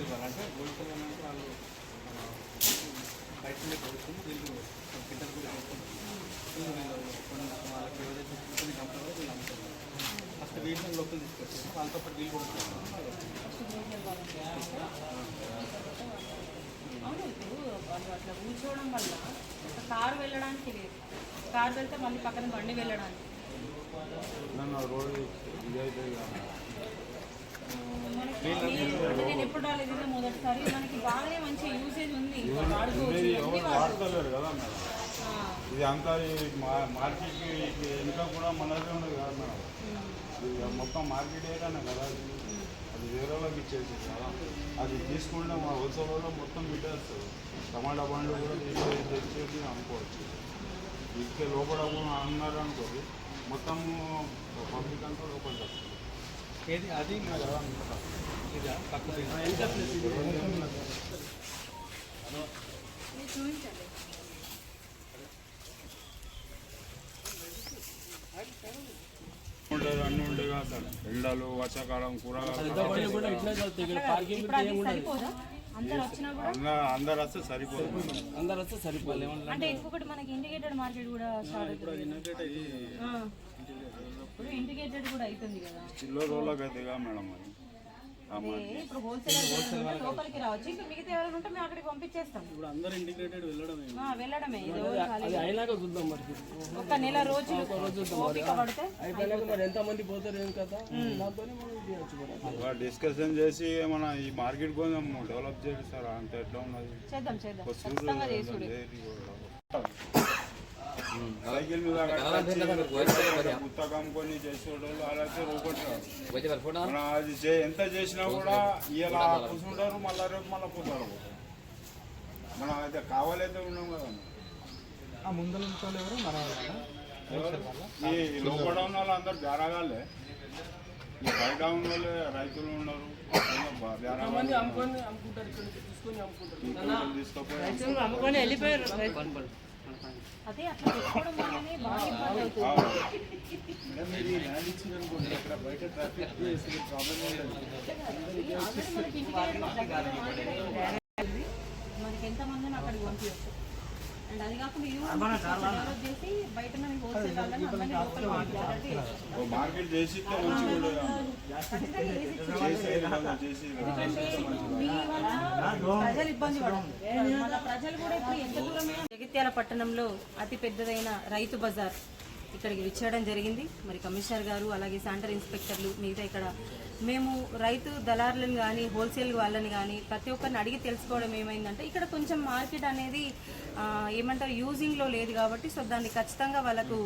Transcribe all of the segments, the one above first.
Local వాళ్ళకి వాళ్ళు ఆ, బయట నుండి కొడుకుని వీళ్ళు ఫిల్టర్ కూడా వీళ్ళు వీళ్ళు కొన్ని వాళ్ళకి ఏదైతే కొన్ని కంపెనీలో వీళ్ళు అమ్ముతారు ఫస్ట్ వీళ్ళని లోకల్ తీసుకొచ్చారు. వాళ్ళతో పాటు వీళ్ళు కూడా అవును ఇప్పుడు వాళ్ళు అట్లా కూర్చోవడం వల్ల ఒక కారు వెళ్ళడానికి లేదు. కారు వెళ్తే మళ్ళీ పక్కన బండి వెళ్ళడానికి నన్ను రోడ్ ఇదైతే ఇక మనకి నేను- ఎప్పుడు రాలేదు ఇదే మొదటిసారి. మనకి బాగానే మంచి యూసేజ్ ఉంది. వాడుకోవచ్చు ఇది అన్ని కదా అంతా ఈ మార్కెట్కి ఇంకా కూడా మనదే ఉన్నది కదా మేడం ఇది మొత్తం మార్కెట్ ఏరియానే కదా అది. వేరే వాళ్ళకి ఇచ్చేసి కదా. అది తీసుకుంటే మా హోల్సేల్లో మొత్తం మీటర్స్ టమాటా పండ్లు కూడా తీసి తెచ్చేసి అమ్ముకోవచ్చు. ఇసుకే లోపల కూడా అన్నారు అనుకోండి మొత్తం పబ్లిక్ అంతా లోపల వస్తుంది ఏది అది కదా ఇది తక్కువ మీరు చూపించండి ఉంటుంది అన్నీ కదా సార్. ఎండలు వర్షాకాలం కూరగాయలు సరిపోదా? అందరు వస్తే సరిపోదు. అందరు వస్తే అంటే ఇంకొకటి మనకి ఇండికేటెడ్ మార్కెట్ కూడా. ఇప్పుడు ఇండికేటెడ్ కూడా అవుతుంది కదా. చిల్లో రోజులకు అవుతాయిగా మేడం అది అదే ఇప్పుడు హోల్సేల్ లోపలికి రావచ్చు. ఇంకా మిగతా ఎవరైనా ఉంటే మేము అక్కడికి పంపించేస్తాం. ఇప్పుడు అందరు ఇంటిగ్రేటెడ్ వెళ్ళడమే. ఆ, వెళ్ళడమే. ఇది ఎవరు ఖాళీ. అది అయినాక చూద్దాం మరి ఒక నెల రోజులు ఓపిక పడితే అయిపోయినాక మరి ఎంత మంది పోతారు ఏం కదా దాంతోనే మనం చేయొచ్చు మరి. ఒక డిస్కషన్ చేసి మన ఈ మార్కెట్ కొంచెం డెవలప్ చేయాలి సార్. అంత ఎట్లా ఉన్నది? చేద్దాం చేద్దాం. ఖచ్చితంగా చేసుడు. సైకిల్ మీద పుస్తకం కొన్ని చేసేవాళ్ళు అలాగే రోబోట్ మన అది చే- ఎంత చేసినా కూడా ఇలా కూర్చుంటారు మళ్ళా రేపు మళ్ళీ పోతారు. మనం అయితే కావాలైతే ఉన్నాం కదా ఆ ముందర ఎవరు? మన? ఈ లోపల ఉన్న వాళ్ళు అందరు బేరాగాలే ఈ బయట ఉన్న వాళ్ళు రైతులు ఉన్నారు. తీసుకుపోయి అదే అట్లా పెట్టుకోవడం వల్లనే బాగా ఇబ్బంది అవుతుంది. మనకి ఇంటికి మనకి ఎంత మందిని అక్కడికి పంపించచ్చు? అండ్ అది కాకుండా ఇది కూడా డెవలప్ చేసి బయట హోల్సేల్ వాళ్ళని అందరినీ లోపల పంపించాలంటే ఓ మార్కెట్ చేసి ప్రజలు ఇబ్బంది పడాలి మన ప్రజలు కూడా ఇప్పుడు ఎంత దూరమే జగిత్యాల పట్టణంలో అతి పెద్దదైన రైతు బజార్. ఇక్కడికి విచ్చేయడం జరిగింది. మరి కమిషనర్ గారు అలాగే శానిటరీ ఇన్స్పెక్టర్లు మిగతా ఇక్కడ మేము రైతు దళారులను కానీ హోల్సేల్ వాళ్ళని కానీ ప్రతి ఒక్కరిని అడిగి తెలుసుకోవడం ఏమైందంటే ఇక్కడ కొంచెం మార్కెట్ అనేది ఏమంటారు యూజింగ్లో లేదు కాబట్టి సో దాన్ని ఖచ్చితంగా వాళ్ళకు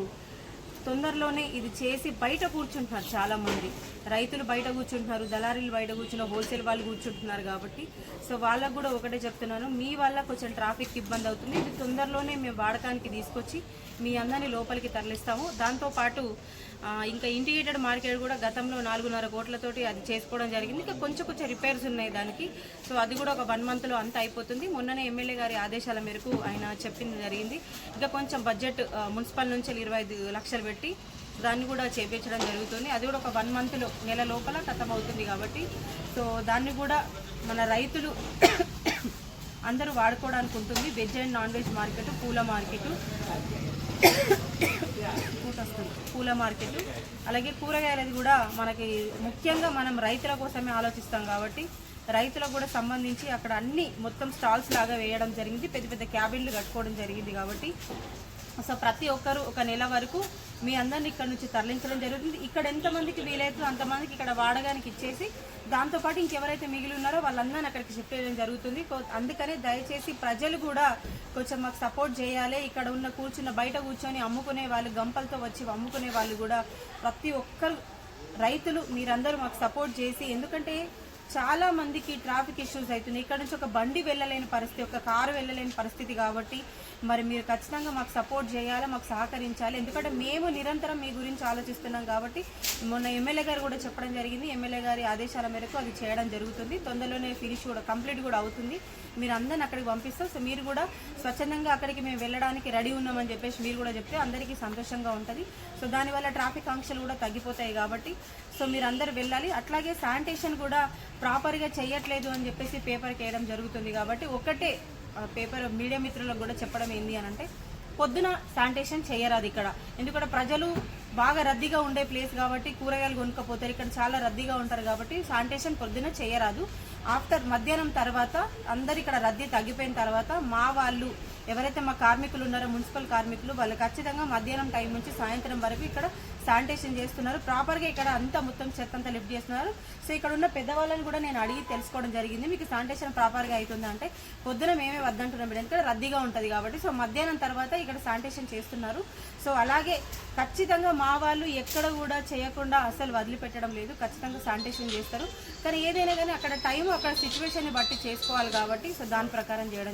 తొందరలోనే ఇది చేసి బయట కూర్చుంటున్నారు చాలా మంది రైతులు బయట కూర్చుంటున్నారు దళారీలు బయట కూర్చున్న హోల్సేల్ వాళ్ళు కూర్చుంటున్నారు కాబట్టి. సో వాళ్ళకు కూడా ఒకటే చెప్తున్నాను మీ వల్ల కొంచెం ట్రాఫిక్ ఇబ్బంది అవుతుంది. ఇది తొందరలోనే మేము వాడకానికి తీసుకొచ్చి మీ అందరినీ లోపలికి తరలిస్తాము. దాంతోపాటు ఇంకా ఇంటిగ్రేటెడ్ మార్కెట్ కూడా గతంలో నాలుగున్నర కోట్లతోటి అది చేసుకోవడం జరిగింది. ఇంకా కొంచెం కొంచెం రిపేర్స్ ఉన్నాయి దానికి. సో అది కూడా ఒక వన్ మంత్లో అంతా అయిపోతుంది. మొన్ననే ఎమ్మెల్యే గారి ఆదేశాల మేరకు ఆయన చెప్పింది జరిగింది. ఇంకా కొంచెం బడ్జెట్ మున్సిపల్ నుంచి ఇరవై ఐదు లక్షలు పెట్టి దాన్ని కూడా చేపించడం జరుగుతుంది. అది కూడా ఒక వన్ మంత్లో నెల లోపల ఖతం అవుతుంది కాబట్టి. సో దాన్ని కూడా మన రైతులు అందరూ వాడుకోవడానికి ఉంటుంది. Veg and non veg market పూల మార్కెట్. పూల మార్కెట్. అలాగే కూరగాయలది కూడా మనకి ముఖ్యంగా మనం రైతుల కోసమే ఆలోచిస్తాం కాబట్టి రైతులకు కూడా సంబంధించి అక్కడ అన్ని మొత్తం స్టాల్స్ లాగా వేయడం జరిగింది. పెద్ద పెద్ద క్యాబిన్లు కట్టుకోవడం జరిగింది కాబట్టి సో ప్రతి ఒక్కరు ఒక నెల వరకు మీ అందరిని ఇక్కడ నుంచి తరలించడం జరుగుతుంది. ఇక్కడ ఎంతమందికి వీలైతే అంతమందికి ఇక్కడ వాడగానికి ఇచ్చేసి దాంతోపాటు ఇంకెవరైతే మిగిలి ఉన్నారో వాళ్ళందరినీ అక్కడికి షిఫ్ట్ చేయడం జరుగుతుంది. కో- అందుకనే దయచేసి ప్రజలు కూడా కొంచెం మాకు సపోర్ట్ చేయాలి. ఇక్కడ ఉన్న కూర్చున్న బయట కూర్చొని అమ్ముకునే వాళ్ళు గంపలతో వచ్చి అమ్ముకునే వాళ్ళు కూడా ప్రతి ఒక్కరు రైతులు మీరందరూ మాకు సపోర్ట్ చేసి ఎందుకంటే చాలా మందికి ట్రాఫిక్ ఇష్యూస్ అవుతుంది ఇక్కడ నుంచి ఒక బండి వెళ్ళలేని పరిస్థితి ఒక కారు వెళ్ళలేని పరిస్థితి కాబట్టి మరి మీరు ఖచ్చితంగా మాకు సపోర్ట్ చేయాలి మాకు సహకరించాలి. ఎందుకంటే మేము నిరంతరం మీ గురించి ఆలోచిస్తున్నాం కాబట్టి మొన్న ఎమ్మెల్యే గారు కూడా చెప్పడం జరిగింది. ఎమ్మెల్యే గారి ఆదేశాల మేరకు అది చేయడం జరుగుతుంది. తొందరలోనే ఫినిష్ కూడా కంప్లీట్ కూడా అవుతుంది. మీరు అందరిని అక్కడికి పంపిస్తాం. సో మీరు కూడా స్వచ్ఛందంగా అక్కడికి మేము వెళ్ళడానికి రెడీ ఉన్నామని చెప్పేసి మీరు కూడా చెప్తే అందరికీ సంతోషంగా ఉంటుంది. సో దానివల్ల ట్రాఫిక్ ఆంక్షలు కూడా తగ్గిపోతాయి కాబట్టి సో మీరు అందరు వెళ్ళాలి. అట్లాగే శానిటేషన్ కూడా ప్రాపర్గా చేయట్లేదు అని చెప్పేసి పేపర్కి వేయడం జరుగుతుంది కాబట్టి ఒకటే పేపర్ మీడియా మిత్రులకు కూడా చెప్పడం ఏంది అని అంటే పొద్దున శానిటేషన్ చేయరాదు ఇక్కడ. ఎందుకంటే ప్రజలు బాగా రద్దీగా ఉండే ప్లేస్ కాబట్టి కూరగాయలు కొనుక్కపోతారు. ఇక్కడ చాలా రద్దీగా ఉంటారు కాబట్టి శానిటేషన్ పొద్దున చేయరాదు ఆఫ్టర్ మధ్యాహ్నం తర్వాత అందరు ఇక్కడ రద్దీ తగ్గిపోయిన తర్వాత మా వాళ్ళు ఎవరైతే మా కార్మికులు ఉన్నారో మున్సిపల్ కార్మికులు వాళ్ళు ఖచ్చితంగా మధ్యాహ్నం టైం నుంచి సాయంత్రం వరకు ఇక్కడ శానిటేషన్ చేస్తున్నారు. ప్రాపర్గా ఇక్కడ అంతా మొత్తం చెత్త అంతా లిఫ్ట్ చేస్తున్నారు. సో ఇక్కడ ఉన్న పెద్దవాళ్ళని కూడా నేను అడిగి తెలుసుకోవడం జరిగింది. మీకు శానిటేషన్ ప్రాపర్గా అవుతుందా అంటే పొద్దున మేమే వద్దంటున్నాం మేడం. ఎందుకంటే రద్దీగా ఉంటుంది కాబట్టి. సో మధ్యాహ్నం తర్వాత ఇక్కడ శానిటేషన్ చేస్తున్నారు. సో అలాగే ఖచ్చితంగా మా వాళ్ళు ఎక్కడ కూడా చేయకుండా అసలు వదిలిపెట్టడం లేదు. ఖచ్చితంగా శానిటేషన్ చేస్తారు. కానీ ఏదైనా కానీ అక్కడ టైం అక్కడ సిచ్యువేషన్ని బట్టి చేసుకోవాలి కాబట్టి సో దాని ప్రకారం చేయడం